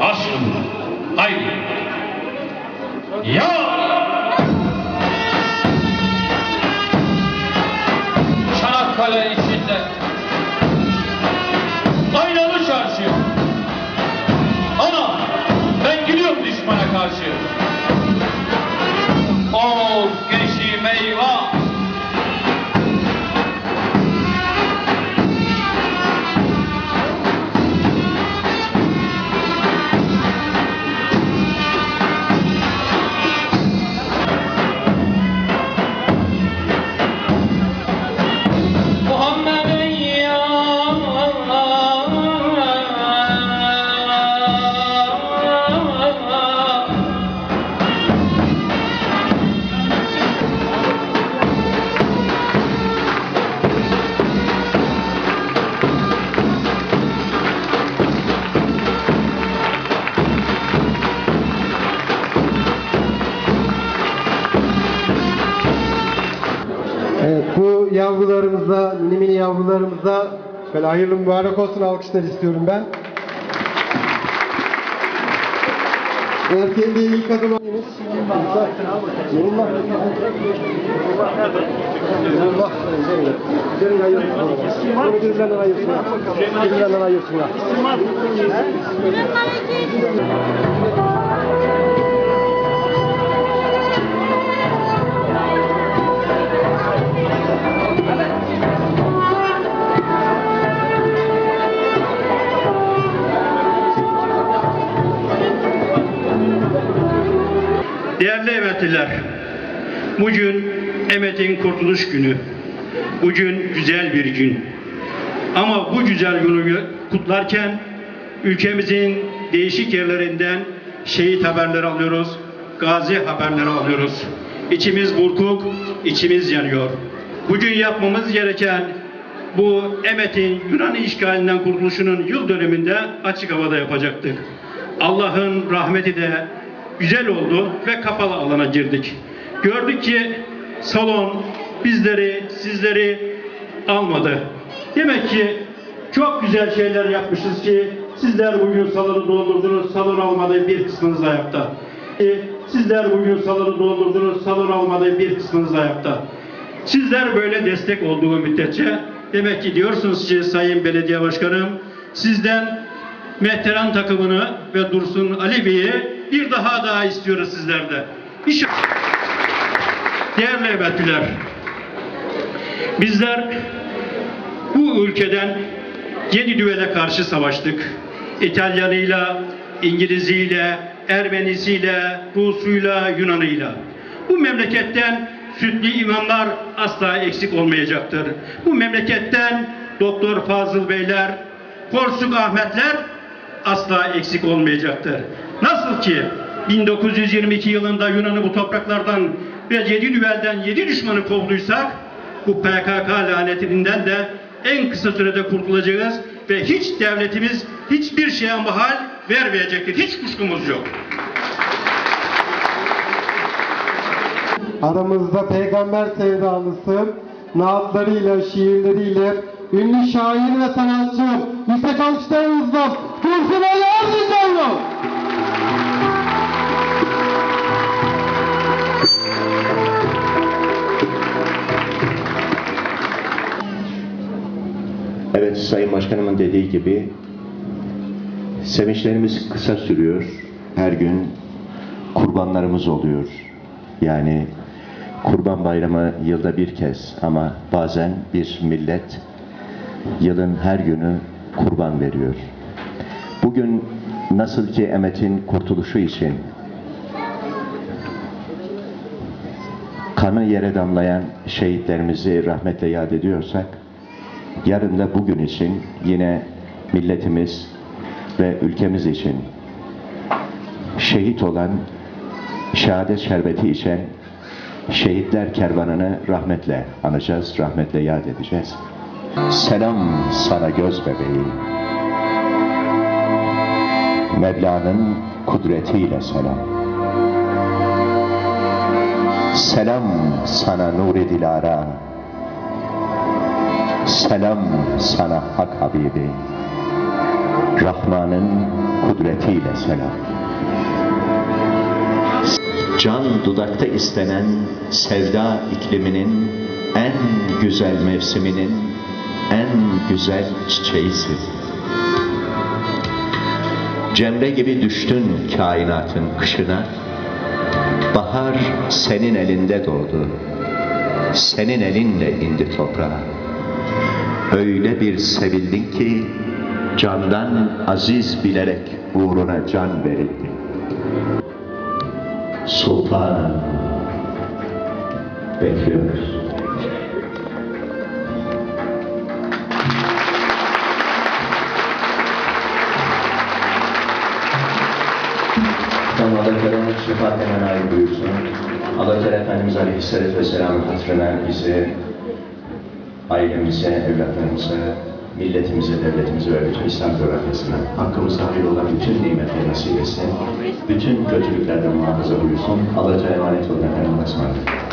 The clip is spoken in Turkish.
Aslında hayır. Ya yavrularımıza, mini mini yavrularımıza böyle hayırlı mübarek olsun alkışlar istiyorum ben. Erkeğin ilk adım atınız. Yorulmak. Yorulmak. Üzerine ayırsınlar. Bunu birbirlerinden ayırsınlar. Birbirlerinden ayırsınlar. Değerli emekliler, bugün emetin kurtuluş günü. Bugün güzel bir gün. Ama bu güzel günü kutlarken ülkemizin değişik yerlerinden şehit haberleri alıyoruz, gazi haberleri alıyoruz. İçimiz burkuk, içimiz yanıyor. Bugün yapmamız gereken bu Emet'in Yunan işgalinden kurtuluşunun yıl dönümünde açık havada yapacaktık. Allah'ın rahmeti de güzel oldu ve kapalı alana girdik. Gördük ki salon bizleri, sizleri almadı. Demek ki çok güzel şeyler yapmışız ki sizler bugün salonu doldurdunuz, salon almadı bir kısmınız ayakta. E, sizler bugün salonu doldurdunuz, salon almadı bir kısmınız ayakta. Sizler böyle destek olduğu müddetçe demek ki diyorsunuz ki Sayın Belediye Başkanım sizden Mehteran takımını ve Dursun Ali Bey'i bir daha daha istiyoruz sizlerde. İnşallah. Değerli emekliler, bizler bu ülkeden yedi düvele karşı savaştık. İtalyanıyla, İngiliziyle, Ermenisiyle, Rusuyla, Yunanıyla. Bu memleketten sütlü imamlar asla eksik olmayacaktır. Bu memleketten Doktor Fazıl Beyler, Porsuk Ahmetler asla eksik olmayacaktır. Nasıl ki 1922 yılında Yunan'ı bu topraklardan ve yedi düvelden yedi düşmanı kovduysak bu PKK lanetinden de en kısa sürede kurtulacağız ve hiç devletimiz hiçbir şeye mahal vermeyecektir. Hiç kuşkumuz yok. Aramızda peygamber sevdalısı, naatlarıyla, şiirleriyle ünlü şair ve sanatçı Dursun Ali Erzincanlı. Evet Sayın Başkanımın dediği gibi sevinçlerimiz kısa sürüyor. Her gün kurbanlarımız oluyor. Yani kurban bayramı yılda bir kez ama bazen bir millet yılın her günü kurban veriyor. Bugün nasıl ki Emet'in kurtuluşu için kanı yere damlayan şehitlerimizi rahmetle yad ediyorsak, yarın da bugün için yine milletimiz ve ülkemiz için şehit olan, şehadet şerbeti içen şehitler kervanını rahmetle anacağız, rahmetle yad edeceğiz. Selam sana göz bebeği. Mevla'nın kudretiyle selam. Selam sana nur-i dilara. Selam sana Hak Habibi. Rahman'ın kudretiyle selam. can dudakta istenen sevda ikliminin en güzel mevsiminin en güzel çiçeğisin. Cemre gibi düştün kainatın kışına, bahar senin elinde doğdu, senin elinle indi toprağa. Öyle bir sevildin ki, candan aziz bilerek uğruna can verildi. Sultanım, bekliyoruz. Şefaat ayrı buyursun. Allah Teala Efendimiz Aleyhisselatü Vesselam'ın hatırına bizi, ailemize, evlatlarımıza, milletimize, devletimize ve bütün İslam coğrafyasına hakkımızda hayırlı olan bütün nimetleri nasip etsin. Bütün kötülüklerden muhafaza buyursun. Allah'a emanet olun. Allah'a ısmarladık.